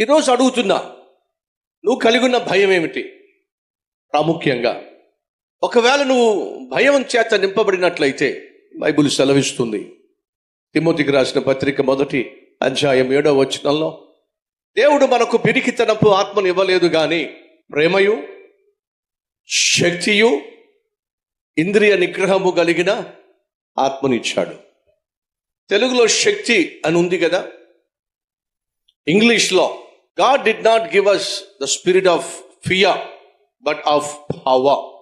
ఈరోజు అడుగుతున్నా నువ్వు కలిగి ఉన్న భయం ఏమిటి? ప్రాముఖ్యంగా ఒకవేళ నువ్వు భయం చేత నింపబడినట్లయితే బైబిల్ సెలవిస్తుంది. తిమోతికి రాసిన పత్రిక మొదటి అధ్యాయం ఏడవ వచనంలో దేవుడు మనకు పిరికితనపు ఆత్మను ఇవ్వలేదు కానీ ప్రేమయు శక్తియు ఇంద్రియ నిగ్రహము కలిగిన ఆత్మనిచ్చాడు తెలుగులో శక్తి అని ఉంది కదా? ఇంగ్లీష్లో God did not give us the spirit of fear but of power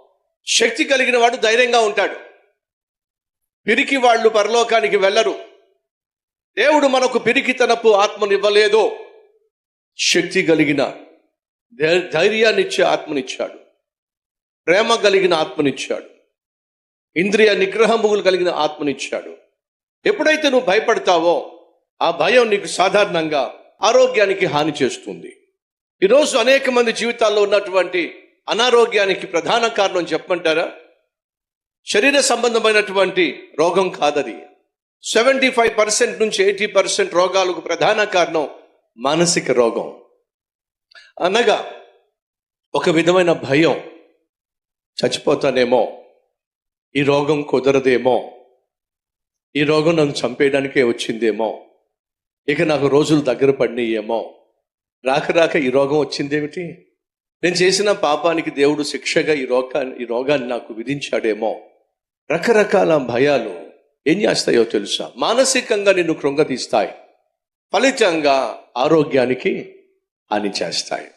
శక్తి కలిగిన వాడు ధైర్యంగా ఉంటాడు. పిరికి వాళ్ళు పరలోకానికి వెళ్ళరు. దేవుడు మనకు పిరికితనపు ఆత్మనివ్వలేదు శక్తి కలిగిన ధైర్యాన్నిచ్చే ఆత్మనిచ్చాడు. ప్రేమ కలిగిన ఆత్మనిచ్చాడు. ఇంద్రియ నిగ్రహములు కలిగిన ఆత్మనిచ్చాడు. ఎప్పుడైతే నువ్వు భయపడతావో ఆ భయం నీకు సాధారణంగా ఆరోగ్యానికి హాని చేస్తుంది. ఈరోజు అనేక మంది జీవితాల్లో ఉన్నటువంటి అనారోగ్యానికి ప్రధాన కారణం చెప్పమంటారా? శరీర సంబంధమైనటువంటి రోగం కాదది. సెవెంటీ ఫైవ్ పర్సెంట్ నుంచి ఎయిటీ పర్సెంట్ రోగాలకు ప్రధాన కారణం మానసిక రోగం. అనగా ఒక విధమైన భయం. చచ్చిపోతానేమో. ఈ రోగం కుదరదేమో. ఈ రోగం నన్ను చంపేయడానికే వచ్చిందేమో. ఇక నాకు రోజులు దగ్గర పడినాయేమో. రాక రాక ఈ రోగం వచ్చిందేమిటి? నేను చేసిన పాపానికి దేవుడు శిక్షగా ఈ రోగాన్ని ఈ రోగాన్ని నాకు విధించాడేమో. రకరకాల భయాలు ఏం చేస్తాయో తెలుసా? మానసికంగా నిన్ను కృంగతీస్తాయి. ఫలితంగా ఆరోగ్యానికి హాని చేస్తాయి.